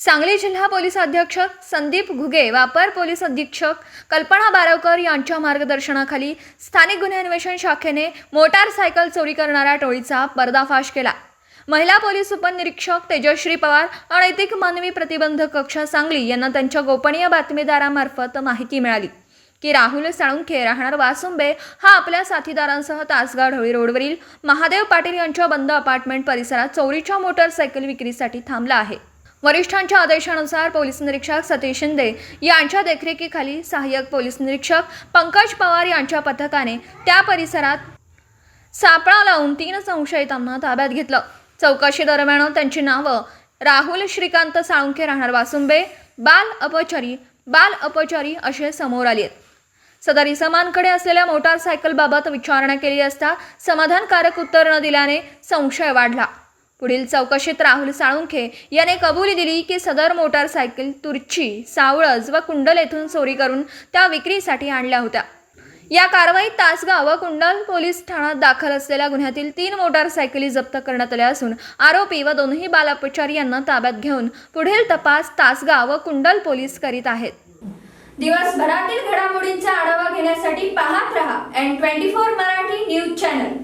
सांगली जिल्हा पोलीस अधीक्षक संदीप घुगे वापर पोलीस अधीक्षक कल्पना बारवकर यांच्या मार्गदर्शनाखाली स्थानिक गुन्हे अन्वेषण शाखेने मोटारसायकल चोरी करणाऱ्या टोळीचा पर्दाफाश केला. महिला पोलीस उपनिरीक्षक तेजश्री पवार अनैतिक मानवी प्रतिबंध कक्ष सांगली यांना त्यांच्या गोपनीय बातमीदारामार्फत माहिती मिळाली. की राहुल साळुंखे राहणार वासुंबे हा आपल्या साथीदारांसह तासगाव ढवळी रोडवरील महादेव पाटील यांच्या बंद अपार्टमेंट परिसरात चोरीच्या मोटरसायकल विक्रीसाठी थांबला आहे. वरिष्ठांच्या आदेशानुसार पोलीस निरीक्षक सतीश शिंदे यांच्या देखरेखीखाली सहाय्यक पोलीस निरीक्षक पंकज पवार यांच्या पथकाने त्या परिसरात सापळा लावून तीन संशयितांना ताब्यात घेतलं. चौकशी दरम्यान त्यांची नावं राहुल श्रीकांत साळुंखे राहणार वासुंबे बाल अपचारी बाल अपचारी असे समोर आले आहेत. सदर इसमांकडे असलेल्या मोटारसायकलबाबत विचारणा केली असता समाधानकारक उत्तर न दिल्याने संशय वाढला. पुढील चौकशीत राहुल साळुंखे याने कबुली दिली की सदर मोटारसायकल तुर्ची सावळज व कुंडल येथून चोरी करून त्या विक्रीसाठी आणल्या होत्या. या कारवाईत तासगाव व कुंडल पोलीस ठाण्यात दाखल असलेल्या गुन्ह्यातील तीन मोटारसायकली जप्त करण्यात आल्या असून आरोपी व दोन्ही बालापचारी यांना ताब्यात घेऊन पुढील तपास तासगाव व कुंडल पोलीस करीत आहेत. दिवसभरातील घडामोडींचा आढावा घेण्यासाठी पाहत रहा N twenty four Marathi news channel.